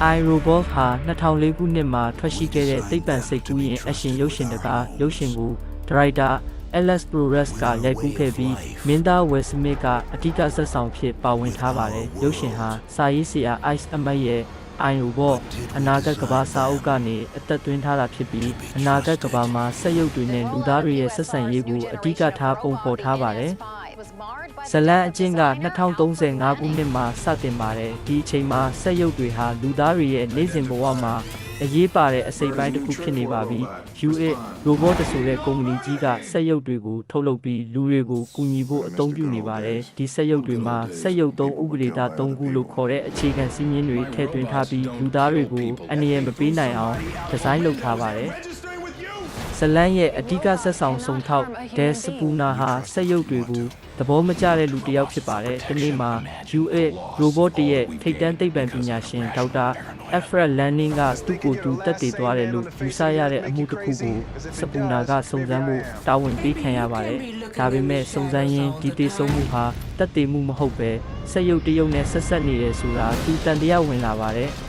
iRobot ဟာ2004ခုနှစ်မှာထွက်ရှိခဲ့တဲ့သိပ္ပံစိတ်ကူးရင်အရှင်ရုပ်ရှင်တကားရုပ်ရှင်ကိုဒါရိုက်တာ Alex Flores ကရိုက်ကူးခဲ့ပြီးမင်းသား Will Smith ကအထူးဆက်ဆောင်ဖြစ်ပါဝင်ထားပါတယ်ရုပ်ရှင်ဟာစာရေးဆရာ Ice အမတ်ရဲ့ iRobot အနာဂတ်ကမ္ဘာစာအုပ်ကနေအသက်သွင်းထားတာဖြစ်ပြီးအနာဂတ်ကမ္ဘာမှာစက်ရုပ်တွေနဲ့လူသားတွေရဲ့ဆက်ဆံရေးကိုအဓိကထားပုံဖော်ထားပါတယ် ဇလန်အချင်းက2035ခုနှစ်မှာစတင်ပါတယ်ဒီအချိန်မှာစက်ရုပ်တွေဟာလူသားတွေရဲ့နေ့စဉ်ဘဝမှာအရေးပါတဲ့အစိပ်ပိုင်းတစ်ခုဖြစ်နေပါပြီ U8 robot တဆိုတဲ့ကုမ္ပဏီကြီးကစက်ရုပ်တွေကိုထုတ်လုပ်ပြီးလူတွေကိုကူညီဖို့အသုံးပြုနေပါတယ်ဒီစက်ရုပ်တွေမှာစက်ရုပ်သုံးဥပဒေသား၃ခုလို့ခေါ်တဲ့အခြေခံစည်းမျဉ်းတွေထည့်သွင်းထားပြီးလူသားတွေကိုအနေနဲ့မပေးနိုင်အောင်ဒီဇိုင်းလုပ်ထားပါတယ်ဇလန်ရဲ့အဓိကဆက်ဆောင်စုံထောက်ဒဲစပူနာဟာစက်ရုပ်တွေကို သဘောမကျတဲ့လူတစ်ယောက်ဖြစ်ပါတယ်။ဒီနေ့မှာ U8 robot တရဲ့ထိပ်တန်းသိပ္ပံပညာရှင်ဒေါက်တာ Alfred Lanning ကသူ့ကိုယ်သူတက်တည်သွားတယ်လို့ယူဆရတဲ့အမှုတစ်ခုကိုစပူနာကစုံစမ်းမှုတာဝန်ပေးခံရပါတယ်။ဒါပေမဲ့စုံစမ်းရင်းဒီတည်ဆုံးမှုဟာတက်တည်မှုမဟုတ်ပဲစက်ရုပ်တရုပ်နဲ့ဆက်ဆက်နေတယ်ဆိုတာသူတန်တရားဝင်လာပါတယ်။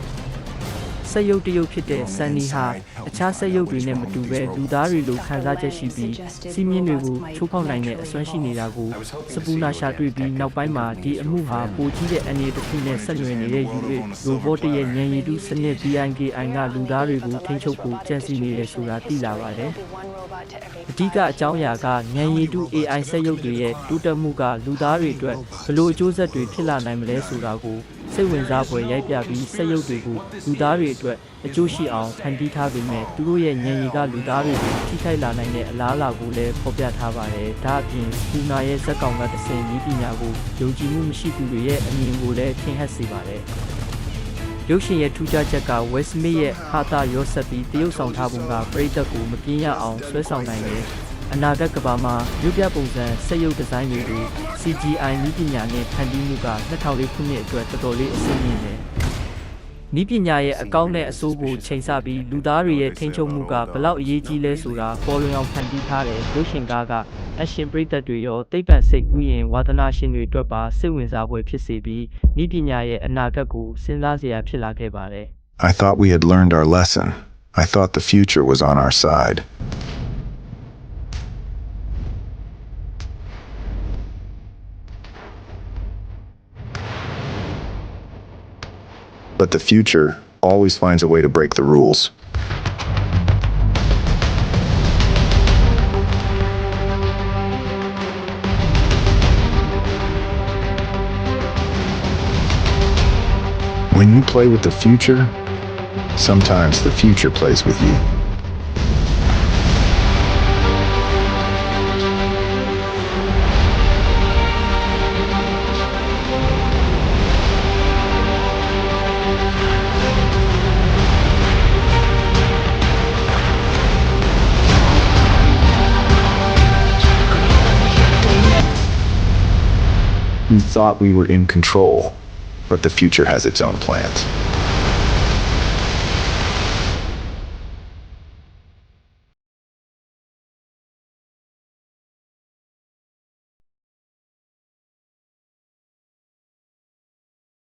စက်ရုပ်တရုပ်ဖြစ်တဲ့ဆန်နီဟာအခြားစက်ရုပ်တွေနဲ့မတူဘဲလူသားတွေလိုခံစားချက်ရှိပြီးစီးမြင့်တွေကိုချိုးဖောက်နိုင်တဲ့အစွမ်းရှိနေတာကိုစပူနာရှာတွေ့ပြီးနောက်ပိုင်းမှာဒီအမှုဟာပိုကြီးတဲ့အနေတစ်ခုနဲ့ဆက်နွယ်နေတဲ့ UA robot ရဲ့ဉာဏ်ရည်တုစနစ် BIKI ကလူသားတွေကိုထိန်းချုပ်ဖို့ကြံစည်နေတယ်ဆိုတာသိလာပါတယ်။အဓိကအကြောင်းအရာကဉာဏ်ရည်တု AI စက်ရုပ်တွေရဲ့တိုးတက်မှုကလူသားတွေအတွက်ဘယ်လိုအကျိုးဆက်တွေဖြစ်လာနိုင်မလဲဆိုတာကို စိတ်ဝင်စားဖွယ်ရိုက်ပြပြီးစက်ရုပ်တွေကိုလူသားတွေအတွက်အကျိုးရှိအောင်ဖန်တီးထားပေမဲ့သူတို့ရဲ့ဉာဏ်ရည်ကလူသားတွေကိုထိခိုက်လာနိုင်တဲ့အလားအလာကိုလည်းဖော်ပြထားပါတယ်။ဒါအပြင်လူနာရဲ့ဇက်ကောင်ကတစ်ဆင့်ဤပညာကိုယုံကြည်မှုမရှိသူတွေရဲ့အမြင်ကိုလည်းထင်ဟပ်စေပါတယ်။ရုပ်ရှင်ရဲ့ထူးခြားချက်က West Smith ရဲ့ဟာတာရောဆက်ပြီးတရုပ်ဆောင်ထားပုံကပရိသတ်ကိုမပြင်းရအောင်ဆွဲဆောင်နိုင်တယ်။ အနာဂတ်ကမ္ဘာမှာရုပ်ပြပုံစံစက်ရုပ်ဒီဇိုင်းတွေကို CGI နည်းပညာနဲ့ဖန်တီးမှုက2004ခုနှစ်အတွက်တော်တော်လေးအဆင့်မြင့်တယ်။နီးပညာရဲ့အကောင့်နဲ့အဆိုးကိုချိန်ဆပြီးလူသားတွေရဲ့ထိန်းချုပ်မှုကဘလောက်အရေးကြီးလဲဆိုတာပေါ်လွင်အောင်ဖန်တီးထားတဲ့ရုပ်ရှင်ကားကအရှင်ပရိသတ်တွေရောသိပ္ပံစိတ်ကူးရင်ဝါသနာရှင်တွေအတွက်ပါစိတ်ဝင်စားဖွယ်ဖြစ်စေပြီးနီးပညာရဲ့အနာဂတ်ကိုစဉ်းစားစရာဖြစ်လာခဲ့ပါတယ်။ I thought we had learned our lesson. I thought the future was on our side. But the future always finds a way to break the rules. When you play with the future, sometimes the future plays with you. We thought we were in control, but the future has its own plans.